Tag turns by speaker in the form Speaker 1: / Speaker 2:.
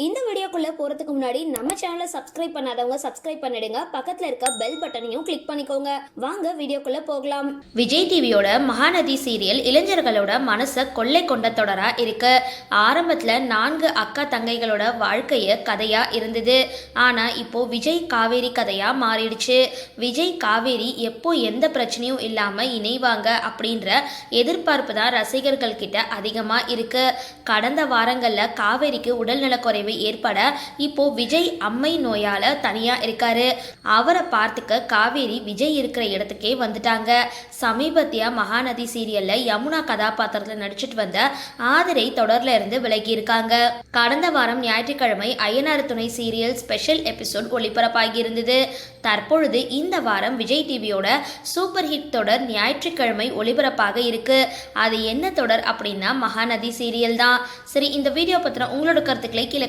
Speaker 1: இந்த வீடியோக்குள்ள போறதுக்கு முன்னாடி நம்ம சேனலை சப்ஸ்கிரைப் பண்ணாதவங்க சப்ஸ்கிரைப் பண்ணிடுங்க. பக்கத்துல இருக்க பெல் பட்டனையும் கிளிக் பண்ணிக்கோங்க. வாங்க வீடியோக்குள்ள போகலாம்.
Speaker 2: விஜய் டிவியோட மகாநதி சீரியல் இளைஞர்களோட மனசை கொள்ளை கொண்ட தொடரா இருக்கு. ஆரம்பத்துல நான்கு அக்கா தங்கைகளோட வாழ்க்கைய கதையா இருந்தது. ஆனா இப்போ விஜய் காவேரி கதையா மாறிடுச்சு. விஜய் காவேரி எப்போ எந்த பிரச்சனையும் இல்லாம இணைவாங்க அப்படின்ற எதிர்பார்ப்பு தான் ரசிகர்கள் கிட்ட அதிகமா இருக்கு. கடந்த வாரங்கள்ல காவேரிக்கு உடல்நலக்குறைவு ஏற்பட இப்போ விஜய் அம்மை நோயால தனியா இருக்காரு. அவரை பார்த்துக்க காவேரி விஜய் இருக்கிற இடத்துக்கே வந்துட்டாங்க. சமீபத்திய மகாநதி சீரியல்ல யமுனா கதாபாத்திரத்தில் நடிச்சிட்டு வந்த ஆதிரை தொடர்ல இருந்து விலகி இருக்காங்க. கடந்த வாரம் ஞாயிற்றுக்கிழமை ஐயனார் துணை சீரியல் ஸ்பெஷல் எபிசோட் ஒளிபரப்பாகி இருந்தது. தற்பொழுது இந்த வாரம் விஜய் டிவியோட சூப்பர் ஹிட் தொடர் ஞாயிற்றுக்கிழமை ஒளிபரப்பாக இருக்கு. அது என்ன தொடர் அப்படின்னா மகாநதி சீரியல் தான். சரி இந்த வீடியோ பத்திரம் உங்களோட கருத்துக்களை கீழே